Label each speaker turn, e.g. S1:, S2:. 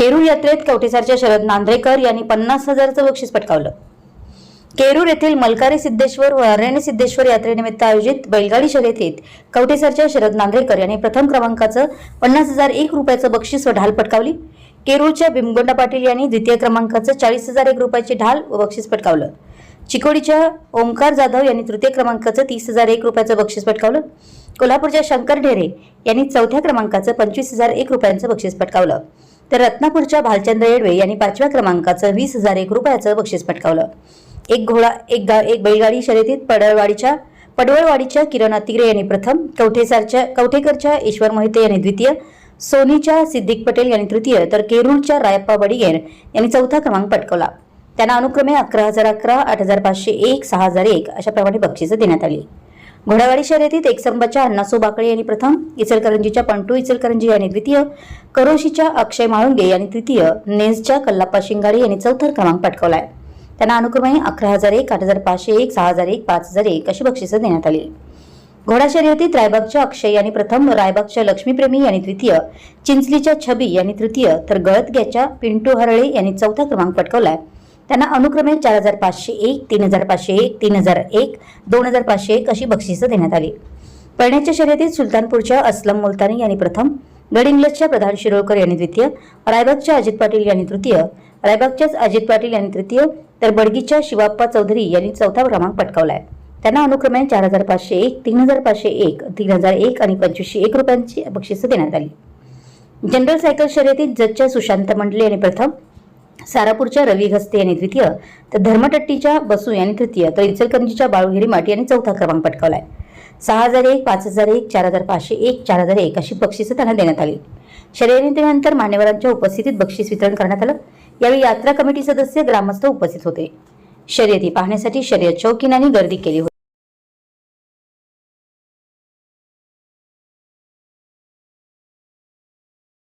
S1: यात्रेत कवठेसारच्या शरद नांद्रेकर यांनी पन्नास हजारचं बक्षीस पटकावलं. केरूर येथील मलकारी सिद्धेश्वर व अरण्य सिद्धेश्वर यात्रेनिमित्त आयोजित बैलगाडी शर्यतीत कवटेसरच्या शरद नांद्रेकर यांनी प्रथम क्रमांकाचं पन्नास हजार एक रुपयाचं बक्षीस व ढाल पटकावली. केरूरच्या भीमगोंडा पाटील यांनी द्वितीय क्रमांकाचं चाळीस हजार एक रुपयाची ढाल व बक्षीस पटकावलं. चिकोडीच्या ओंकार जाधव यांनी तृतीय क्रमांकाचं तीस हजार एक रुपयाचं बक्षीस पटकावलं. कोल्हापूरच्या शंकर ढेरे यांनी चौथ्या क्रमांकाचं पंचवीस हजार एक रुपयांचं बक्षीस पटकावलं. तर रत्नापूरच्या भालचंद्र येडवे यांनी पाचव्या क्रमांकाचं वीस हजार एक रुपयाचं बक्षीस पटकावलं. एक घोडा एक गा एक बैलगाडी शर्यतीत पडळवाडीच्या पडवळवाडीच्या किरण अतिग्रे यांनी प्रथम कवठेसारच्या कवठेकरच्या ईश्वर मोहिते यांनी द्वितीय सोनीच्या सिद्दीक पटेल यांनी तृतीय तर केरूरच्या रायप्पा बडिगेर यांनी चौथा क्रमांक पटकावला. त्यांना अनुक्रमे अकरा हजार अकरा आठ हजार पाचशे एक सहा हजार एक अशा प्रमाणे बक्षिसं देण्यात आली. घोडागाडी शर्यतीत एकसंबाच्या अण्णासो बाकळे यांनी प्रथम इचलकरंजीच्या पंटू इचलकरंजी यांनी द्वितीय करोशीच्या अक्षय माळुंगे यांनी तृतीय नेसच्या कल्लाप्पा शिंगाडे यांनी चौथा क्रमांक पटकावलाय. त्यांना अनुक्रमे अकरा हजार एक आठ हजार पाचशे एक सहा हजार एक पाच हजार एक अशी बक्षिसं देण्यात आली. घोडा शर्यतीत रायबागच्या अक्षय यांनी प्रथम रायबागच्या लक्ष्मीप्रेमी यांनी द्वितीय चिंचलीच्या छबी यांनी तृतीय तर गळतग्याच्या पिंटू हरळे यांनी चौथा क्रमांक पटकावलाय. त्यांना अनुक्रमे चार हजार पाचशे एक तीन हजार पाचशे एक तीन हजार एक दोन हजार पाचशे एक अशी बक्षिसं देण्यात आली. पळण्याच्या शर्यतीत सुलतानपूरच्या असलम मुलतानी यांनी प्रथम गडिंग्लजच्या प्रधान शिरोळकर यांनी द्वितीय रायबागच्या अजित पाटील यांनी तृतीय रायबागच्याच अजित पाटील यांनी तृतीय तर बडगीच्या शिवाप्पा चौधरी यांनी चौथा क्रमांक पटकावलाय. त्यांना अनुक्रमे चार हजार पाचशे एक तीन हजार पाचशे एक तीन हजार एक आणि पंचवीसशे एक रुपयांची बक्षिसं देण्यात आली. जनरल सायकल शर्यतीत जजच्या सुशांत मंडले यांनी प्रथम सारापूरच्या रवी घस्ते यांनी द्वितीय तर धर्मटट्टीच्या बसू यांनी तृतीय तर इचलकरंजीच्या बाळू माटी यांनी चौथा क्रमांक पटकावलाय. सहा हजार एक पाच हजार एक चार हजार पाचशे एक चार हजार एक अशी बक्षिसं त्यांना देण्यात आली. शर्यतीनंतर मान्यवरांच्या उपस्थितीत बक्षीस वितरण करण्यात आलं. यावेळी यात्रा कमिटी सदस्य ग्रामस्थ उपस्थित होते. शर्यती पाहण्यासाठी शर्यत चौकीनांनी गर्दी केली होती.